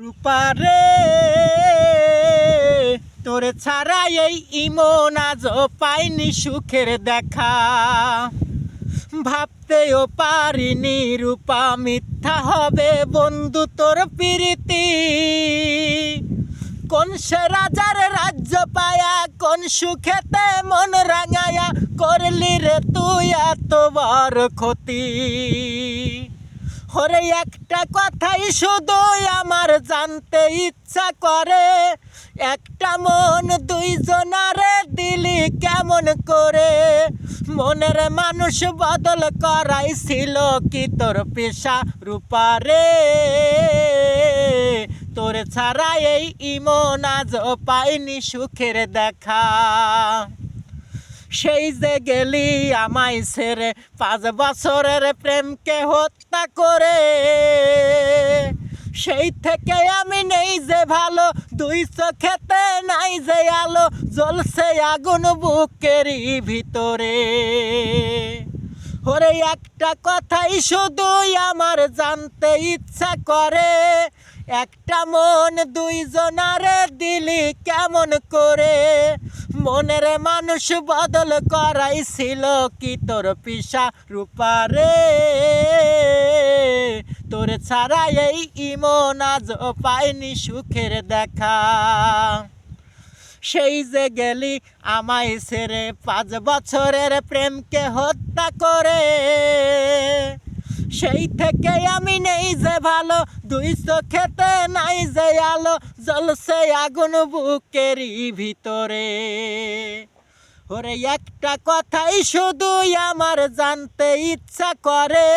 রূপারে তোরে ছাড়া এই ইমন আজ পাইনি সুখের দেখা। ভাবতেও পারিনি রূপা, মিথ্যা হবে বন্ধু তোর প্রীতি। কোন সে রাজার রাজ্য পায়া, কোন সুখেতে মন রাঙায়া, করলি রে তুই এত বড় ক্ষতি। ওরে একটা কথাই শুধু আমার জানতে ইচ্ছা করে। একটা মন দুইজনারে দিলি কেমন করে? মনের মানুষ বদল করাইছিল কি তোর পেশা রূপারে তোর ছাড়া এই ইমন আজ পাইনি সুখের দেখা। সেই যে গেলি আমায় ছেড়ে পাঁচ বছরের প্রেমকে হত্যা করে। সেই থেকে আমি নেই যে ভালো, দুই চোখেতে নাই যে আলো, জ্বলছে আগুন বুকেরই ভিতরে। ওরে, একটা কথাই শুধুই আমার জানতে ইচ্ছা করে। একটা মন দুইজনারে দিলি কেমন করে? মনের মানুষ বদল করাইছিল কি তোর পিসা রূপারে তোর ছাড়া এই ইমন আজ পাইনি সুখের দেখা। সেই যে গেলি আমায় ছেড়ে পাঁচ বছরের প্রেমকে হত্যা করে। সেই থেকে আমি নেই যে ভালো দুই চোখেতে নাই যে আলো, জ্বলছে আগুন বুকেরই ভিতরে। ওরে, একটা কথাই শুধুই আমার জানতে ইচ্ছা করে।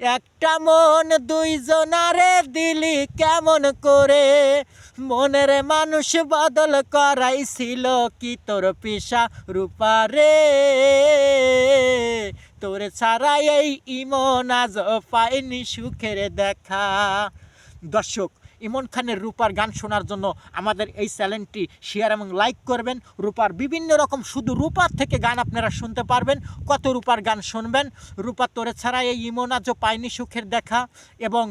একটা মন দুইজনারে দিলি কেমন করে? মনের মানুষ বদল করাইছিল কি তোর পিসা রূপারে তোর ছাড়া এই ইমন আজ পাইনি সুখের দেখা। দর্শক, ইমন খানের রূপার গান শোনার জন্য আমাদের এই চ্যানেলটি শেয়ার এবং লাইক করবেন। রূপার বিভিন্ন রকম শুধু রূপার থেকে গান আপনারা শুনতে পারবেন, কত রূপার গান শুনবেন। রূপা তোরে ছাড়া এই ইমন আজও পাইনি সুখের দেখা এবং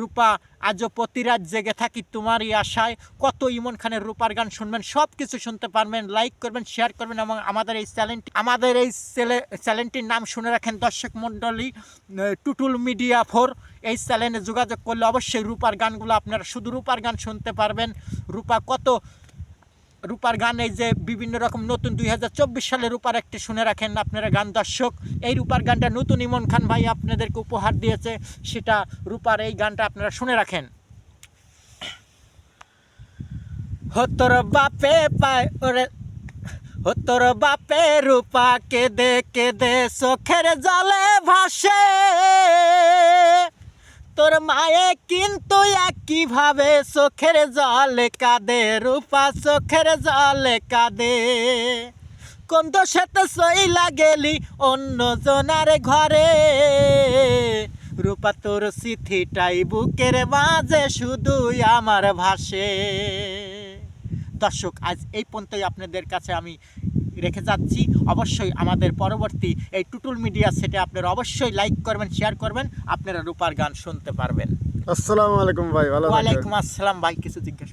রূপা আজও প্রতিরাত জেগে থাকি তোমারই আশায়। কত ইমন খানের রূপার গান শুনবেন সব কিছু শুনতে পারবেন লাইক করবেন শেয়ার করবেন এবং আমাদের এই চ্যানেলটি আমাদের এই চ্যানেলটির নাম শুনে রাখেন দর্শক মণ্ডলী টুটুল মিডিয়া ফোর। এই চ্যানেলে যোগাযোগ করলে অবশ্যই রূপার গানগুলো আপনারা শুধু রূপার গান শুনতে পারবেন। রূপা কত রূপার গান, এই যে বিভিন্ন রকম নতুন দুই হাজার চব্বিশ সালে রূপার একটি শুনে রাখেন আপনারা গান দর্শক। এই রূপার গানটা নতুন ইমন খান ভাই আপনাদেরকে উপহার দিয়েছে, সেটা রূপার এই গানটা আপনারা শুনে রাখেন। হতর বাপে পায়, ওরে হতর বাপে রূপা কেদে কেদে চোখের জলে ভাসে। তোর মায়ে কিন্তু একইভাবে চোখের জলে কাঁদে, রূপা চোখের জলে কাঁদে। কোন দোষেতে সইলা গেলি অন্য জনার ঘরে। রূপা তোর সিথিটাই বুকের মাঝে শুধুই আমার ভাসে। দর্শক, আজ এই পর্যন্তই। আপনাদের কাছে আমি রেখে যাচ্ছি। অবশ্যই আমাদের পরবর্তী এই টুটুল মিডিয়া সেটে আপনারা অবশ্যই লাইক করবেন শেয়ার করবেন। আপনারা রূপার গান শুনতে পারবেন। আসসালামু আলাইকুম ভাই ওয়ালাইকুম আসসালাম ভাই কিছু জিজ্ঞেস